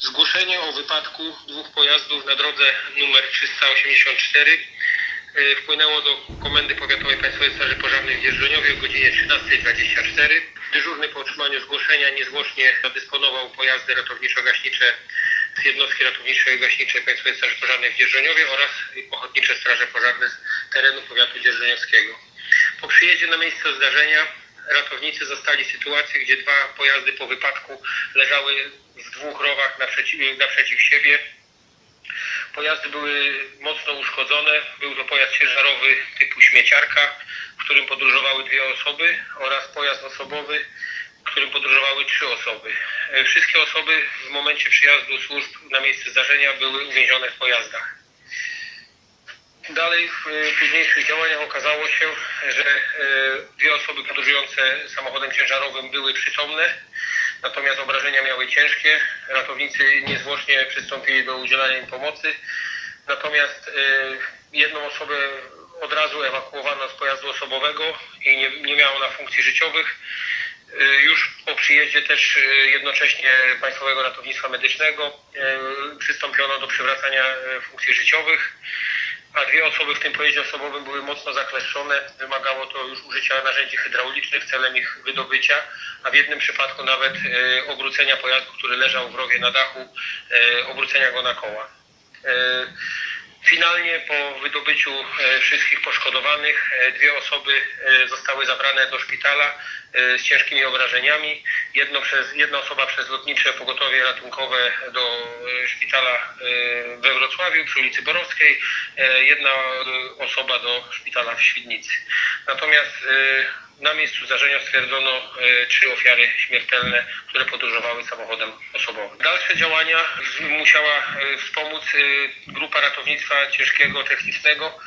Zgłoszenie o wypadku dwóch pojazdów na drodze numer 384 e, wpłynęło do Komendy Powiatowej Państwowej Straży Pożarnej w Dzierżoniowie o godzinie 13.24. Dyżurny po otrzymaniu zgłoszenia niezwłocznie zadysponował pojazdy ratowniczo-gaśnicze z jednostki ratowniczej gaśniczej Państwowej Straży Pożarnej w Dzierżoniowie oraz ochotnicze straże pożarne z terenu powiatu dzierżoniowskiego. Po przyjeździe na miejsce zdarzenia ratownicy zastali sytuację, gdzie dwa pojazdy po wypadku leżały w dwóch rowach naprzeciw, naprzeciw siebie. Pojazdy były mocno uszkodzone. Był to pojazd ciężarowy typu śmieciarka, w którym podróżowały dwie osoby oraz pojazd osobowy, w którym podróżowały trzy osoby. E, Wszystkie osoby w momencie przyjazdu służb na miejsce zdarzenia były uwięzione w pojazdach. Dalej w e, późniejszych działaniach okazało się, że e, dwie osoby podróżujące samochodem ciężarowym były przytomne, natomiast obrażenia miały ciężkie. Ratownicy niezwłocznie przystąpili do udzielania im pomocy, natomiast e, jedną osobę od razu ewakuowano z pojazdu osobowego i nie, nie miała ona funkcji życiowych. Już po przyjeździe też jednocześnie Państwowego Ratownictwa Medycznego przystąpiono do przywracania funkcji życiowych a dwie osoby w tym pojeździe osobowym były mocno zakleszczone. Wymagało to już użycia narzędzi hydraulicznych celem ich wydobycia, a w jednym przypadku nawet e, obrócenia pojazdu, który leżał w rowie na dachu, e, obrócenia go na koła. E, Finalnie po wydobyciu e, wszystkich poszkodowanych e, dwie osoby e, zostały zabrane do szpitala z ciężkimi obrażeniami. Jedno przez, jedna osoba przez lotnicze pogotowie ratunkowe do szpitala we Wrocławiu przy ulicy Borowskiej, e, jedna e, osoba do szpitala w Świdnicy. Natomiast e, na miejscu zdarzenia stwierdzono trzy ofiary śmiertelne, które podróżowały samochodem osobowym. Dalsze działania musiała wspomóc grupa ratownictwa ciężkiego technicznego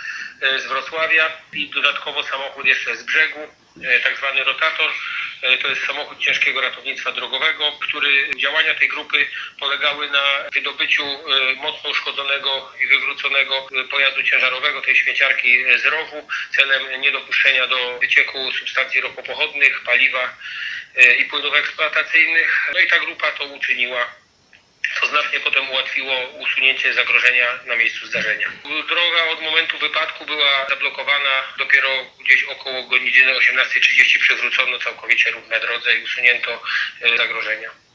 z Wrocławia i dodatkowo samochód jeszcze z brzegu, tak zwany rotator. E, To jest samochód ciężkiego ratownictwa drogowego, który działania tej grupy polegały na wydobyciu e, mocno uszkodzonego i wywróconego e, pojazdu ciężarowego, tej śmieciarki z rowu, celem niedopuszczenia do wycieku substancji ropopochodnych, paliwa i płynów eksploatacyjnych. No i ta grupa to uczyniła co znacznie potem ułatwiło usunięcie zagrożenia na miejscu zdarzenia. Droga od momentu wypadku była zablokowana dopiero gdzieś około godziny 18.30 przywrócono całkowicie na drodze i usunięto e, zagrożenia.